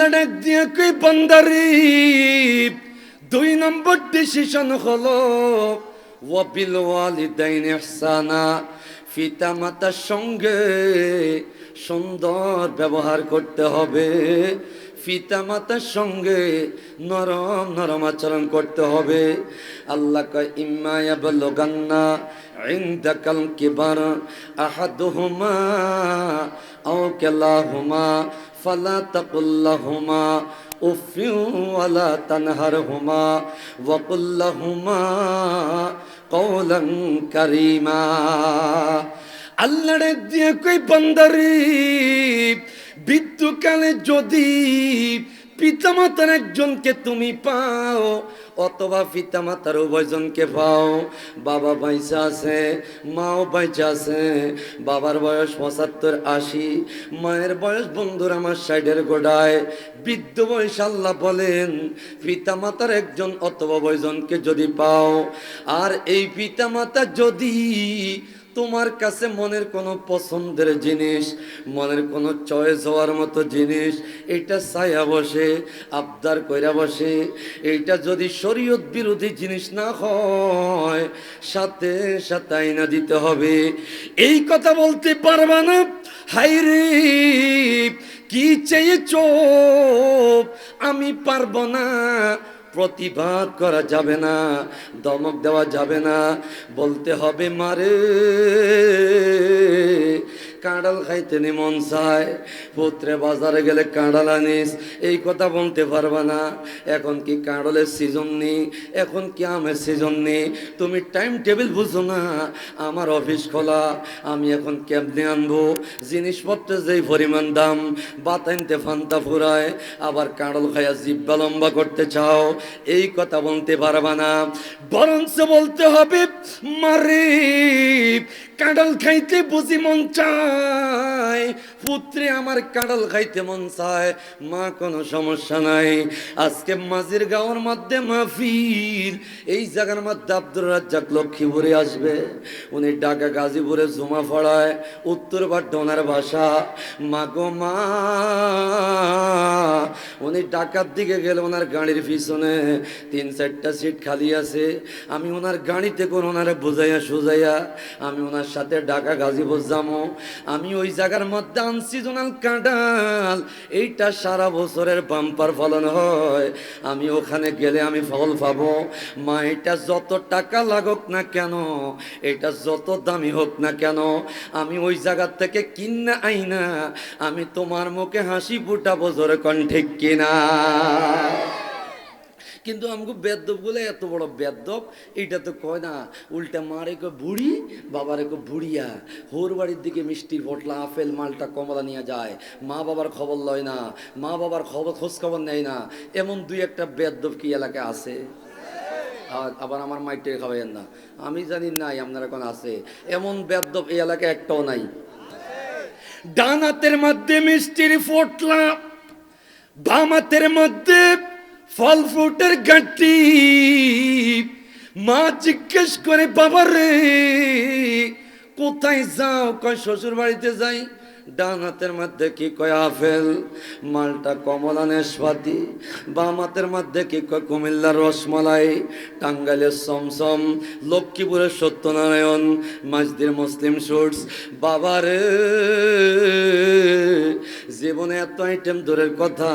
আল্লাহ দুই নম্বর ডিসিশন হলো ওয়াবিল ওয়ালিদাইন ইহসানা পিতা মাতার সঙ্গে সুন্দর ব্যবহার করতে হবে পিতা মাতার সঙ্গে নরম নরম আচরণ করতে হবে আল্লাহ কয় ইম্মা ইয়াবলুগান্না ইনদাকাল কিবার আহাদুহুমা আও কিলাহুমা ফালা لهما اف ولا تنهرهما وقل لهما قولا كريما আল্লাহরে দিয়ে কই বান্দারি বিদ্যুকালে যদি পিতামাতার একজনকে তুমি পাও অথবা পিতা মাতার উভয়জনকে পাও। বাবা বাইচা আছে, মাও বাইচা আছে। বাবার বয়স পঁচাত্তর আশি। মায়ের বয়স বন্ধুর আমার সাইডের গোড়ায়। বৃদ্ধ বয়স আল্লাহ বলেন পিতা মাতার একজন অথবা বয়জনকে যদি পাও। আর এই পিতা মাতা যদি তোমার কাছে মনের কোনো পছন্দের জিনিস, মনের কোনো চয়েস হওয়ার মতো জিনিস, এটা ছায়া বসে, আবদার কইরা বসে এইটা যদি শরীয়ত বিরোধী জিনিস না হয়, সাথে সাথে আইনা দিতে হবে। এই কথা বলতে পারবা না? হাই রে, কি চেয়েছ? আমি পারব না। প্রতিবাদ করা যাবে না দমক দেওয়া যাবে না। বলতে হবে মারে কাঁড়াল খাইতে নি মন চায়। পুত্রে বাজারে গেলে কাঁড়াল আনিস। এই কথা বলতে পারবা না। এখন কি কাঁড়ালের সিজন নেই? এখন কি আমের সিজন নেই? তুমি টাইম টেবিল বুঝো না। আমার অফিস খোলা। আমি এখন কেমনে আনব? জিনিসপত্রের যেই পরিমাণ দাম বাতাইনতে ফান্তা ফুরায়। আবার কাঁড়ল খাইয়া জিব্বা লম্বা করতে চাও। এই কথা বলতে পারবা না। বরঞ্চ বলতে হবে মারে কাঁড়ল খাইতে বুঝি মন চায়। পুত্রে আমার কাঁড়ল খাইতে মন চায়। মা, কোনো সমস্যা নাই। আজকে মাঝির গাঁওর মধ্যে মাহফিল। এই জায়গার মধ্যে আব্দুর রাজ্জাক লক্ষ্মীপুরে আসবে। উনি ঢাকা, গাজীপুরে জমা ফড়ায় উত্তর বাড্ড ওনার ভাষা। মা গো মা। উনি ঢাকার দিকে গেলে ওনার গাড়ির পিছনে তিন চারটা সিট খালি আছে। আমি ওনার গাড়িতে করে ওনারে বুঝাইয়া সুজাইয়া আমি ওনার সাথে ঢাকা, গাজীপুর যাব আমি ওই জায়গার মধ্যে আনসিজনাল কাঁঠাল। এইটা সারা বছরের বাম্পার ফলন হয়। আমি ওখানে গেলে আমি ফল পাবো। মা, এটা যত টাকা লাগুক না কেন? এটা যত দামি হোক না কেন? আমি ওই জায়গার থেকে কিনা আইনা। আমি তোমার মুখে হাসি ফুটাবো জোরে কণ্ঠে কিনা। কিন্তু আমাকে বলে এত বড় বেদব এটা তো কয় না, উল্টা মারে কো বুড়ি, বাবারে কো বুড়িয়া। হোর বাড়ির দিকে মিষ্টির পটলা আপেল, মালটা, কমলা নিয়ে যায়। মা বাবার খবর লয় না, মা বাবার খবর খোঁজ খবর নেয় না। এমন দুই একটা বেদব কি এলাকায় আছে? আবার আমার মাইটে খাওয়াইয়েন না। আমি জানি নাই আপনার এখন আছে। এমন বেদব এই এলাকায় একটাও নাই। ডান হাতের মধ্যে মিষ্টির ফোটলা, বাম হাতের মধ্যে ফল ফ্রুটের গাঁটি মা জিজ্ঞেস করে বাবা রে কোথায় যাও? কয় শ্বশুর বাড়িতে যাই। ডান হাতের মধ্যে কি কয় আপেল মালটা কমলা নেশপাতি। বাম হাতের মধ্যে কি কয় কুমিল্লার রসমালাই। টাঙ্গাইলের সমসম লক্ষ্মীপুরের সত্যনারায়ণ। মাঝদির মুসলিম সুটস বাবারে, জীবনে এত আইটেম দূরের কথা।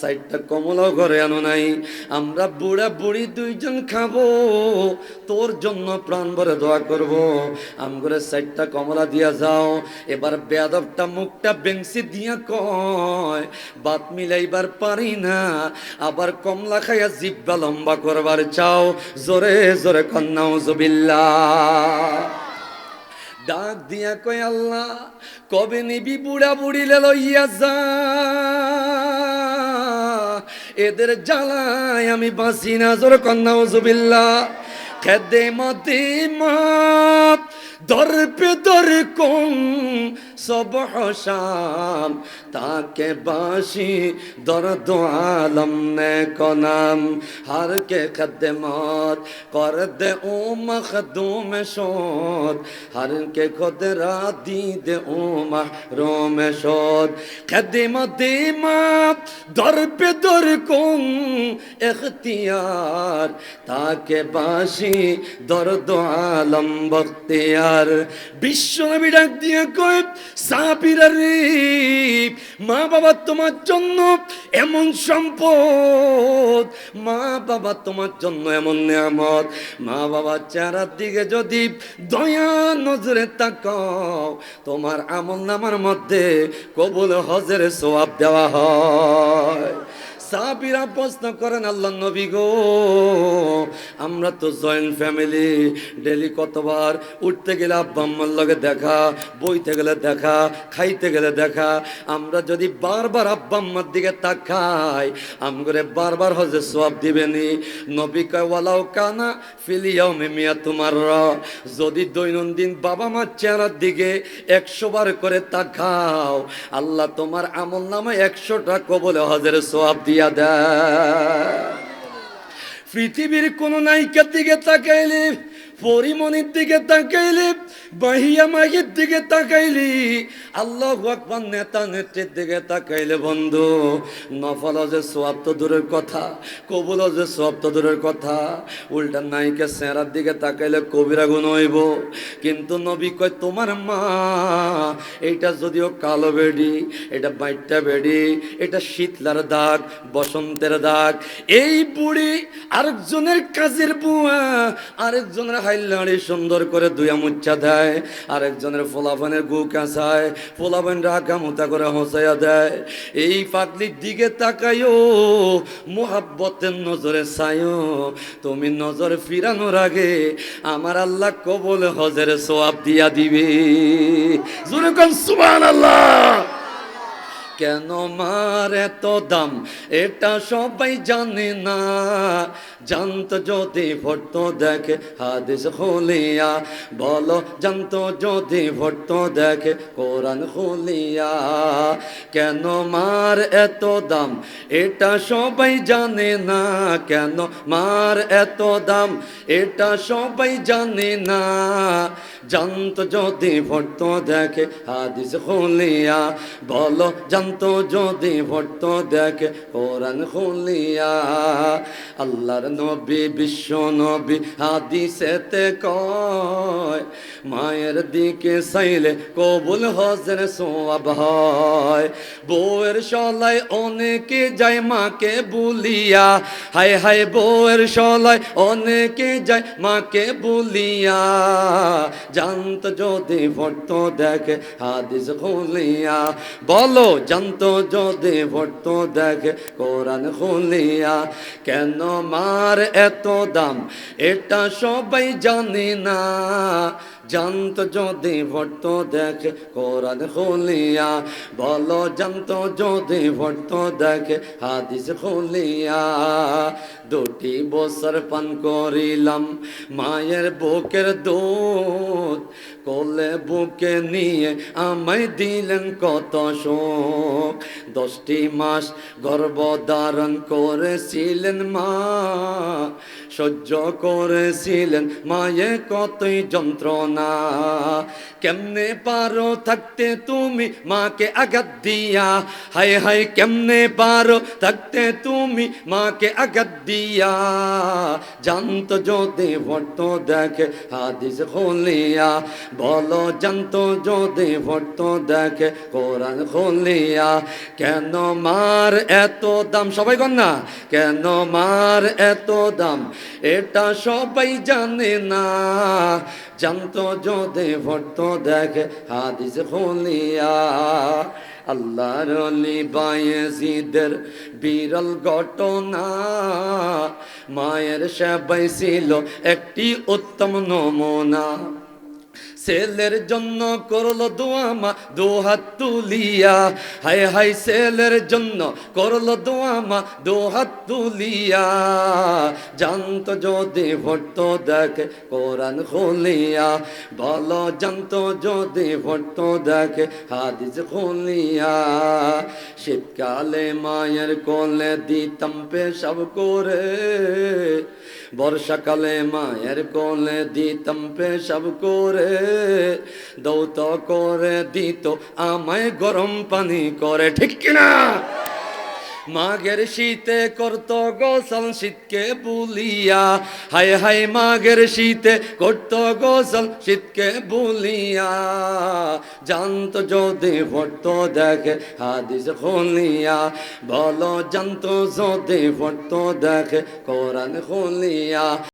সাইডটা কমলাও ঘরে আনো নাই। আমরা বুড়া বুড়ি দুইজন খাব। তোর জন্য প্রাণ ভরে দোয়া করব। আমগরে সাইডটা কমলা দিয়া যাও। এবার বেদবটা মুখটা বেংসি দিয়া কয়, বাত মিলাইবার পারি না। আবার কমলা খাইয়া জিব্বা লম্বা করবার চাও, জোরে জোরে কন্যাও জবিল্লা ডাক দিয়া কয়, আল্লাহ, কবে নিবি বুড়া বুড়িলে লইয়া যা। এদের জ্বালায় আমি বাঁচি না, জোর কন্যা জুবিল্লা খেদে মতে মা দর পে দর কম সবহ শাম তাকে বাসি দর্দ আলম নে কনাম হার কে খদমত কর দে ও মখদুম শোদ হর কে খুদ রাদি দে ও মহরুম শোদ খদমত দিমাত দর पे দর কুম এখতিয়ার তাকে বাসি দর্দ আলম বখতিয়ার বিশ্ব ডাক দিয়ে কয় মা বাবা তোমার জন্য এমন সম্পদ, মা বাবা তোমার জন্য এমন নিয়ামত। মা বাবা চেহারার দিকে যদি দয়া নজরে তাকাও, তোমার আমল নামার মধ্যে কবুল হজের সোয়াব দেওয়া হয়। সাহাবিরা প্রশ্ন করেন, আল্লাহ নবী গো, আমরা তো জয়েন্ট ফ্যামিলি ডেলি কতবার উঠতে গেলে আব্বা আম্মার লগে দেখা, বইতে গেলে দেখা, খাইতে গেলে দেখা, আমরা যদি বারবার আব্বা আম্মার দিকে তাকাই, আমগরে বারবার হজে সব দিবেনি, নবী কয় ওয়ালাও কানা ফিলিয়াও মিয়া তোমার যদি দৈনন্দিন বাবা মার চেহারার দিকে একশো বার করে তাকাও, আল্লাহ তোমার আমল নামে একশোটা কবলে হজের সোয়াব দিয়া দেয় পৃথিবীর কোন নায়িকার দিকে তাকাইলে পরিমণির দিকে তাকাইলে, বাহিয়া মাগির দিকে তাকাইলি। আল্লাহ আকবার নেতা নেত্রীর দিকে তাকাইলে বন্ধু। নফল যে সোয়াব তো দূরের কথা, কবুল যে সোয়াব তো দূরের কথা। উল্টা নায়িকা সেরার দিকে তাকাইলে কবিরা গুণ হইব। কিন্তু নবী কয়, তোমার মা, এইটা যদিও কালো বেডি, এটা বাইটটা বেডি, এটা শীতলার দাগ, বসন্তের দাগ। এই বুড়ি আরেকজনের কাজের বুয়া, আরেকজনের হাইলাড়ি সুন্দর করে দুয়া মুচ্ছা দেয়, আরেকজনের ফোলাফানের গু কাঁচায় ফোলাফান রাখা মুতা করে হসাইয়া দেয়। এই পাগলির দিকে তাকাইও মোহাব্বতের নজরে চাইও তুমি নজর ফিরানোর আগে আমার আল্লাহ কবল হজের সোয়াব দিয়া দিবে। জোরে কোন সুবহান আল্লাহ কেন মার এত দাম? এটা সবাই জানে না। জানত যদি ভট্ট দেখে, হাদিস খুলিয়া বলো, জানত যদি ভট্ট দেখে, কোরআন খুলিয়া কেন মার এত দাম? এটা সবাই জানে না। কেন মার এত দাম? এটা সবাই জানে না। জানত যদি ভট্ট দেখে, হাদিস খুলিয়া, বলো জানত যদি ভট্ট দেখে, কোরআন খুলিয়া। আল্লাহর নবী, বিশ্ব নবী, হাদিসেতে কয়, মায়ের দিকে চাইলে কবুল হজের সোয়াব হয়। বউয়ের সলায় অনেকে যায় মাকে বুলিয়া। হায় হায় বউয়ের সলায় অনেকে যায় মাকে বুলিয়া। জানত যদি ভট্ট দেখে, হাদিস খুলিয়া, বলো জানত যদি ভট্ট দেখে, কোরআন খুলিয়া, কেন মার এত দাম? এটা সবাই জানে না। জানত যদি ভট্ট দেখে, কোরআন খুলিয়া, বলো জানত যদি ভট্ট দেখে, হাদিস খুলিয়া। দুটি বছর পান করিলাম, মায়ের বুকের দুধ কোলে বুকে নিয়ে আমায় দিলেন কত শোক। দশটি মাস গর্ভ ধারণ করেছিলেন মা, সহ্য করেছিলেন মায়ে কতই যন্ত্রণা। কেমনে পারো থাকতে তুমি মাকে আঘাত দিয়া? হায় হায়, কেমনে পারো থাকতে তুমি মাকে আঘাত দিয়া? জানত যদি ভট্ট দেখে, হাদিস খুলিয়া। বলো, জানত যদি ভট্ট দেখে, কোরআন খুলিয়া। কেন মার এত দাম? সবাই না? কেন মার এত দাম? এটা সবাই জানে না। জানতো যদি ভট্ট দেখে, হাদিস খুলিয়া। আল্লাহর বায়েজিদের বিরল ঘটনা। মায়ের সেবাই ছিল একটি উত্তম নমুনা। ছেলের জন্য করল দোয়া, মা হাত তুলিয়া। হাই হাই ছেলের জন্য করল দোয়া, মা হাত তুলিয়া। জানত যদি ভট্ট দেখে, কোরআন খুলিয়া। বলো, জানত যদি ভট্ট দেখে, হাদিস খুলিয়া। শীতকালে মায়ের কোলে দিতাম পেশাব করে। বর্ষাকালে মায়ের কোলে দিতাম পেশাব করে। দৌত করে দিত, আমায় গরম পানি করে। ঠিক কিনা? মাঘের শীতে করত গোসল শীতকে বুলিয়া। হায় হায় মাঘের শীতে করত গোসল শীতকে বুলিয়া। জানত যদি ভট্ট দেখে, হাদিস খুলিয়া। বলো জানত যদি ভট্ট দেখে, কোরআন খুলিয়া।